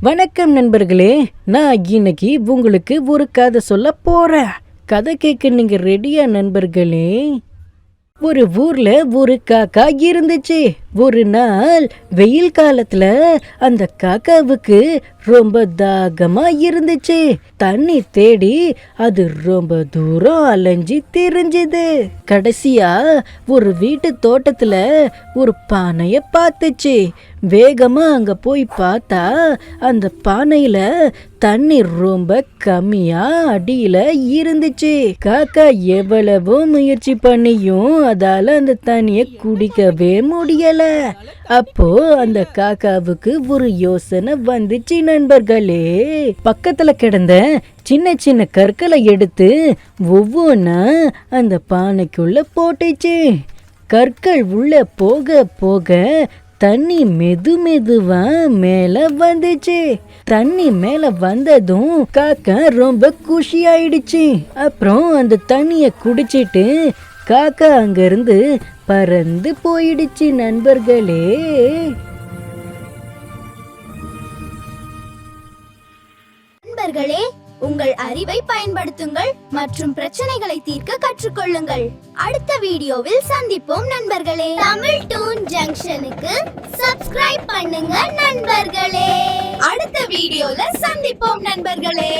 வணக்கம் நண்பர்களே நான் இன்னைக்கு உங்களுக்கு ஒரு கதை சொல்ல போகிறேன் கதை கேட்க நீங்கள் ரெடியா நண்பர்களே? ஒரு ஊரில் ஒரு காக்கா இருந்துச்சு. ஒரு நாள் வெயில் காலத்துல அந்த காக்காவுக்கு ரொம்ப தாகமா இருந்துச்சு. தண்ணி தேடி அது ரொம்ப தூரம் அலைஞ்சு தெரிஞ்சது. கடைசியா ஒரு வீட்டு தோட்டத்துல ஒரு பானைய பார்த்துச்சு வேகமா அங்க போய் பார்த்தா அந்த பானையில தண்ணி ரொம்ப கம்மியா அடியில இருந்துச்சு. காக்கா எவ்வளவோ முயற்சி பண்ணியும் அதால அந்த தண்ணிய குடிக்கவே முடியல. அப்போ அந்த காக்காவுக்கு ஒரு யோசனை வந்துச்சு நண்பர்களே. பக்கத்துல கிடந்த சின்ன சின்ன கற்களை எடுத்து ஒவ்வொன்றா அந்த பானைக்குள்ள போட்டுச்சு. கற்கள் உள்ள போக போக தண்ணி மெது மெதுவா மேல வந்துச்சு. தண்ணி மேல வந்ததும் காக்கா ரொம்ப குஷி ஆயிடுச்சு அப்புறம் அந்த தண்ணிய குடிச்சிட்டு காக்கா அங்கிருந்து பறந்து போயிடுச்சு நண்பர்களே. நண்பர்களே உங்கள் அறிவை பயன்படுத்துங்கள் மற்றும் பிரச்சனைகளை தீர்க்க கற்றுக்கொள்ளுங்கள். அடுத்த வீடியோவில் சந்திப்போம் நண்பர்களே. தமிழ் டூன் ஜங்ஷனுக்கு சப்ஸ்கிரைப் பண்ணுங்க நண்பர்களே. அடுத்த வீடியோல சந்திப்போம் நண்பர்களே.